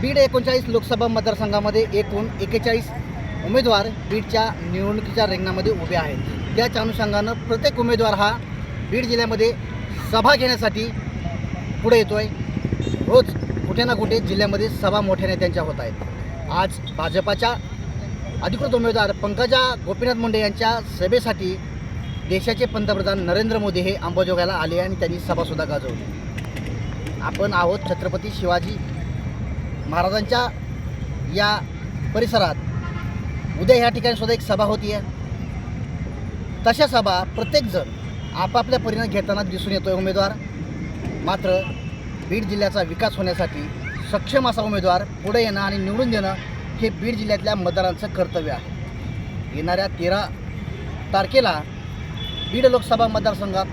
बीड एकोणचाळीस लोकसभा मतदारसंघामध्ये एकूण एकेचाळीस उमेदवार बीडच्या निवडणुकीच्या रिंगणामध्ये उभे आहेत. त्याच अनुषंगानं प्रत्येक उमेदवार हा बीड जिल्ह्यामध्ये सभा घेण्यासाठी पुढे येतो आहे रोज कुठे ना कुठे जिल्ह्यामध्ये सभा मोठ्या नेत्यांच्या होत आहेत. आज भाजपाच्या अधिकृत उमेदवार पंकजा गोपीनाथ मुंडे यांच्या सभेसाठी देशाचे पंतप्रधान नरेंद्र मोदी हे अंबाजोगायला आले आणि त्यांनी सभासुद्धा गाजवली. आपण आहोत छत्रपती शिवाजी महाराजांच्या या परिसरात उद्या ह्या ठिकाणी सुद्धा एक सभा होती आहे तशा सभा प्रत्येकजण आपापल्या परिणाम घेताना दिसून येतोय उमेदवार. मात्र बीड जिल्ह्याचा विकास होण्यासाठी सक्षम असा उमेदवार पुढे येणं आणि निवडून देणं हे बीड जिल्ह्यातल्या मतदारांचं कर्तव्य आहे. येणाऱ्या तेरा तारखेला बीड लोकसभा मतदारसंघात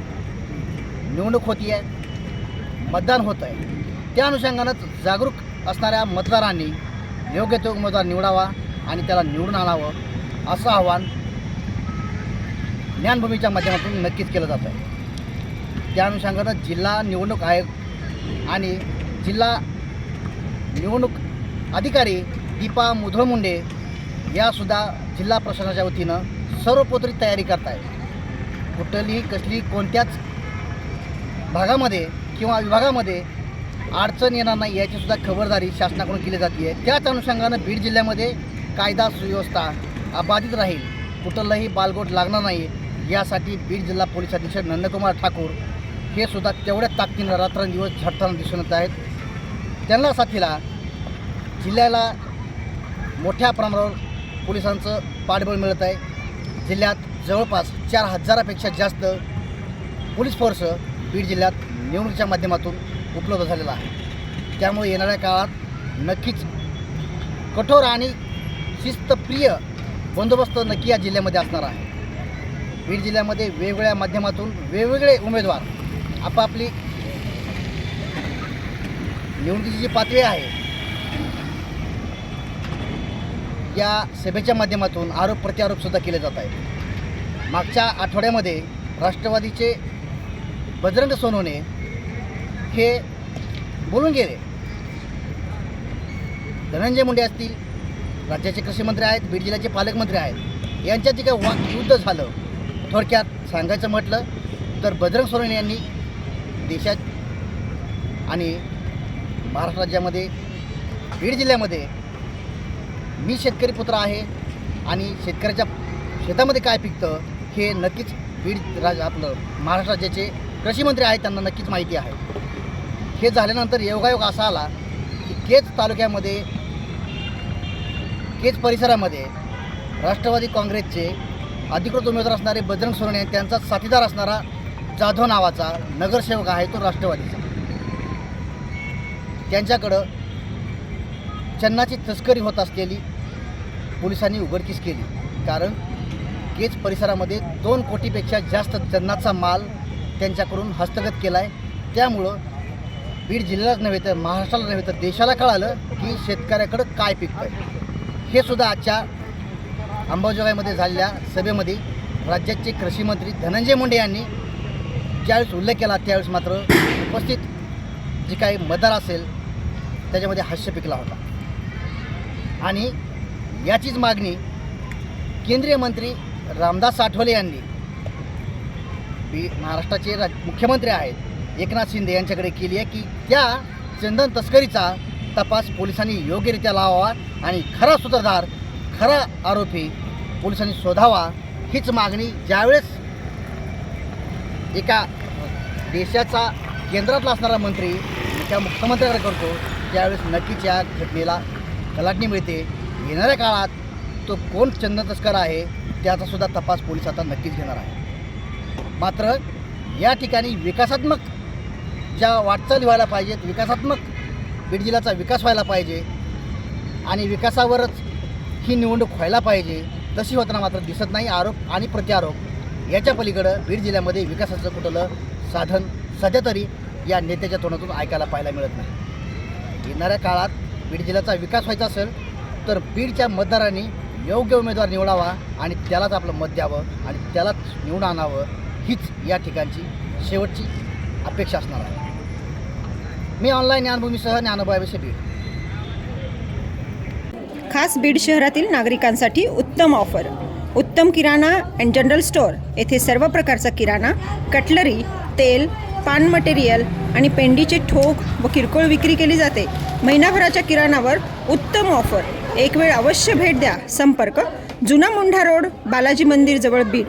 निवडणूक होती आहे मतदान होत आहे त्या अनुषंगानंच जागरूक असणाऱ्या मतदारांनी योग्य तो उमेदवार निवडावा आणि त्याला निवडून आणावं असं आव्हान ज्ञानभूमीच्या माध्यमातून नक्कीच केलं जातं आहे त्या अनुषंगानं जिल्हा निवडणूक आयोग आणि जिल्हा निवडणूक अधिकारी दीपा मुधोळ मुंडे यासुद्धा जिल्हा प्रशासनाच्या वतीनं सर्वपोत्री तयारी करत आहे कुठलीही कसली कोणत्याच भागामध्ये किंवा विभागामध्ये अडचण येणार नाही याचीसुद्धा खबरदारी शासनाकडून केली जाते आहे त्याच अनुषंगानं बीड जिल्ह्यामध्ये कायदा सुव्यवस्था अबाधित राहील. कुठलंही बालगोट लागणार नाही. यासाठी बीड जिल्हा पोलीस अधीक्षक नंदकुमार ठाकूर हे सुद्धा तेवढ्या ताकदीनं रात्रंदिवस झटताना दिसून येत आहेत. त्यांना साथीला जिल्ह्याला मोठ्या प्रमाणावर पोलिसांचं पाठबळ मिळत आहे. जिल्ह्यात जवळपास चार हजारापेक्षा जास्त पोलीस फोर्स बीड जिल्ह्यात निवडणुकीच्या माध्यमातून उपलब्ध झालेला आहे. त्यामुळे येणाऱ्या काळात नक्कीच कठोर आणि शिस्तप्रिय बंदोबस्त नक्की या जिल्ह्यामध्ये असणार आहे. बीड जिल्ह्यामध्ये वेगवेगळ्या माध्यमातून वेगवेगळे उमेदवार आपापली निवडणुकीची जी पातळी आहे या सभेच्या माध्यमातून आरोप प्रत्यारोपसुद्धा केले जात आहेत. मागच्या आठवड्यामध्ये राष्ट्रवादीचे बजरंग सोनवणे हे बोलून गेले धनंजय मुंडे असतील राज्याचे कृषीमंत्री आहेत बीड जिल्ह्याचे पालकमंत्री आहेत यांच्यात जे काही वा युद्ध झालं थोडक्यात सांगायचं म्हटलं तर बजरंग सोरेन यांनी देशात आणि महाराष्ट्र राज्यामध्ये बीड जिल्ह्यामध्ये मी शेतकरी पुत्र आहे आणि शेतकऱ्याच्या शेतामध्ये काय पिकतं हे नक्कीच बीड राज आपलं महाराष्ट्र राज्याचे कृषीमंत्री आहेत त्यांना नक्कीच माहिती आहे. हे झाल्यानंतर योगायोग असा आला की केज तालुक्यामध्ये केज परिसरामध्ये राष्ट्रवादी काँग्रेसचे अधिकृत उमेदवार असणारे बजरंग सोने त्यांचा साथीदार असणारा जाधव नावाचा नगरसेवक आहे तो राष्ट्रवादीचा. त्यांच्याकडं चन्नाची तस्करी होत असलेली पोलिसांनी उघडकीस केली. कारण केज परिसरामध्ये दोन कोटीपेक्षा जास्त चन्नाचा माल त्यांच्याकडून हस्तगत केला आहे त्यामुळं बीड जिल्ह्यालाच नव्हे तर महाराष्ट्राला नव्हे तर देशाला कळालं की शेतकऱ्याकडं काय पिकतं आहे हे सुद्धा आजच्या अंबाजोगाईमध्ये झालेल्या सभेमध्ये राज्याचे कृषी मंत्री धनंजय मुंडे यांनी ज्यावेळेस उल्लेख केला त्यावेळेस मात्र उपस्थित जी काही मतदार असेल त्याच्यामध्ये हास्य पिकला होता. आणि याचीच मागणी केंद्रीय मंत्री रामदास आठवले यांनी बी महाराष्ट्राचे राज मुख्यमंत्री आहेत एकनाथ शिंदे यांच्याकडे केली आहे की त्या चंदन तस्करीचा तपास पोलिसांनी योग्यरित्या लावावा आणि खरा सूत्रधार खरा आरोपी पोलिसांनी शोधावा हीच मागणी ज्यावेळेस एका देशाचा केंद्रातला असणारा मंत्री त्या मुख्यमंत्र्याकडे करतो त्यावेळेस नक्कीच या घटनेला कलाटणी मिळते. येणाऱ्या काळात तो कोण चंदन तस्कर आहे त्याचासुद्धा तपास पोलीस आता नक्कीच घेणार आहे. मात्र या ठिकाणी विकासात्मक ज्या वाटचाली व्हायला पाहिजेत विकासात्मक बीड जिल्ह्याचा विकास व्हायला पाहिजे आणि विकासावरच ही निवडणूक व्हायला पाहिजे तशी होताना मात्र दिसत नाही. आरोप आणि प्रत्यारोप याच्या पलीकडं बीड जिल्ह्यामध्ये विकासाचं कुठलं साधन सध्या तरी या नेत्याच्या तोंडातून ऐकायला पाहायला मिळत नाही. येणाऱ्या काळात बीड जिल्ह्याचा विकास व्हायचा असेल तर बीडच्या मतदारांनी योग्य उमेदवार निवडावा आणि त्यालाच आपलं मत द्यावं आणि त्यालाच निवडून आणावं हीच या ठिकाणची शेवटची अपेक्षा असणार आहे. मी ऑनलाईन ज्ञानभूमीसह ज्ञानोबाविषयी बीड खास बीड शहरातील नागरिकांसाठी उत्तम ऑफर उत्तम किराणा अँड जनरल स्टोअर येथे सर्व प्रकारचा किराणा कटलरी तेल पान मटेरियल आणि पेंडीचे ठोक व किरकोळ विक्री केली जाते. महिनाभराच्या किराणावर उत्तम ऑफर एक वेळ अवश्य भेट द्या. संपर्क जुना मुंढा रोड बालाजी मंदिर जवळ बीड.